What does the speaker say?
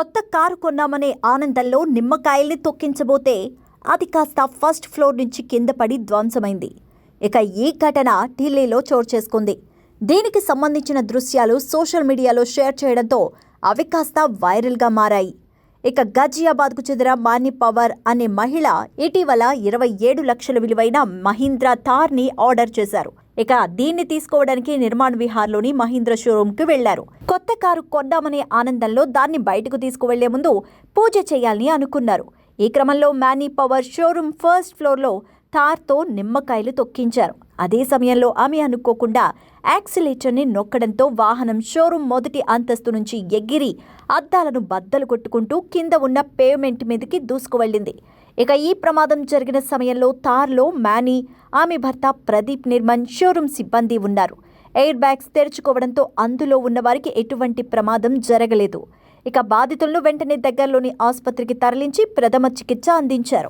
కొత్త కారు కొన్నామనే ఆనందంలో నిమ్మకాయల్ని తొక్కించబోతే అది కాస్త ఫస్ట్ ఫ్లోర్ నుంచి కింద పడి ధ్వంసమైంది. ఇక ఈ ఘటన ఢిల్లీలో చోటు చేసుకుంది. దీనికి సంబంధించిన దృశ్యాలు సోషల్ మీడియాలో షేర్ చేయడంతో అవి కాస్త వైరల్గా మారాయి. ఇక గజియాబాద్కు చెందిన మాని పవర్ అనే మహిళ ఇటీవల ఇరవై ఏడు లక్షల విలువైన మహీంద్రా థార్ని ఆర్డర్ చేశారు. ఇక దీన్ని తీసుకోవడానికి నిర్మాణ్ విహార్లోని మహీంద్ర షోరూంకి వెళ్ళారు. కొత్త కారు కొన్నామనే ఆనందంలో దాన్ని బయటకు తీసుకువెళ్ళే ముందు పూజ చేయాలని అనుకున్నారు. ఈ క్రమంలో మానీ పవర్ షోరూమ్ ఫస్ట్ ఫ్లోర్లో తార్తో నిమ్మకాయలు తొక్కించారు. అదే సమయంలో ఆమె అనుకోకుండా యాక్సిలేటర్ని నొక్కడంతో వాహనం షోరూం మొదటి అంతస్తు నుంచి ఎగిరి అద్దాలను బద్దలు కొట్టుకుంటూ కింద ఉన్న పేమెంట్ మీదకి దూసుకువెళ్ళింది. ఇక ఈ ప్రమాదం జరిగిన సమయంలో తార్లో మ్యానీ ఆమె భర్త ప్రదీప్ నిర్మన్ షోరూమ్ సిబ్బంది ఉన్నారు. ఎయిర్ బ్యాగ్స్ తెరుచుకోవడంతో అందులో ఉన్నవారికి ఎటువంటి ప్రమాదం జరగలేదు. ఇక బాధితులను వెంటనే దగ్గరలోని ఆసుపత్రికి తరలించి ప్రథమ చికిత్స అందించారు.